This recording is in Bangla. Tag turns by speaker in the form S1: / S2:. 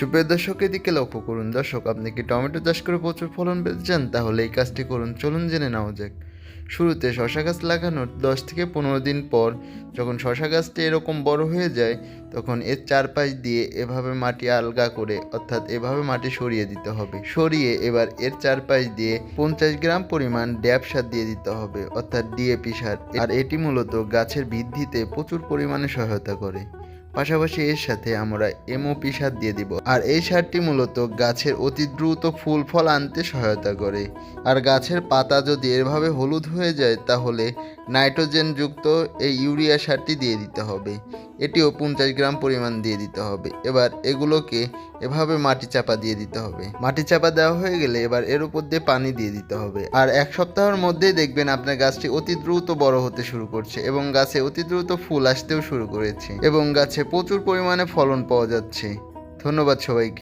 S1: সুপ্রিয় দর্শক, এদিকে লক্ষ্য করুন দর্শক, আপনি কি টমেটো চাষ করে প্রচুর ফলন পেতে চান তাহলে এই কাজটি করুন, চলুন জেনে নেওয়া যাক। শুরুতে শশা গাছ লাগানোর দশ থেকে পনেরো দিন পর যখন শশা গাছটি এরকম বড় হয়ে যায়, তখন এর চারপাশ দিয়ে এভাবে মাটি আলগা করে, অর্থাৎ এভাবে মাটি সরিয়ে দিতে হবে। সরিয়ে এবার এর চারপাশ দিয়ে পঞ্চাশ গ্রাম পরিমাণ ড্যাব সার দিয়ে দিতে হবে, অর্থাৎ ডিএপি সার। আর এটি মূলত গাছের বৃদ্ধিতে প্রচুর পরিমাণে সহায়তা করে। পাশাপাশি এর সাথে আমরা এমওপি সার দিয়ে দিব। আর এই সারটি মূলত গাছের অতি দ্রুত ফুল ফল আনতে সহায়তা করে। আর গাছের পাতা যদি এভাবে হলুদ হয়ে যায়, তাহলে নাইট্রোজেনযুক্ত এই ইউরিয়া সারটি দিয়ে দিতে হবে। এটিও পঞ্চাশ গ্রাম পরিমাণ দিয়ে দিতে হবে। এবার এগুলোকে এভাবে মাটি চাপা দিয়ে দিতে হবে। মাটি চাপা দেওয়া হয়ে গেলে এবার এর উপর দিয়ে পানি দিয়ে দিতে হবে। আর এক সপ্তাহের মধ্যেই দেখবেন আপনার গাছটি অতি দ্রুত বড় হতে শুরু করছে এবং গাছে অতি দ্রুত ফুল আসতেও শুরু করেছে। এবং গাছে প্রচুর পরিমাণে ফলন পাওয়া যাচ্ছে। ধন্যবাদ সবাইকে।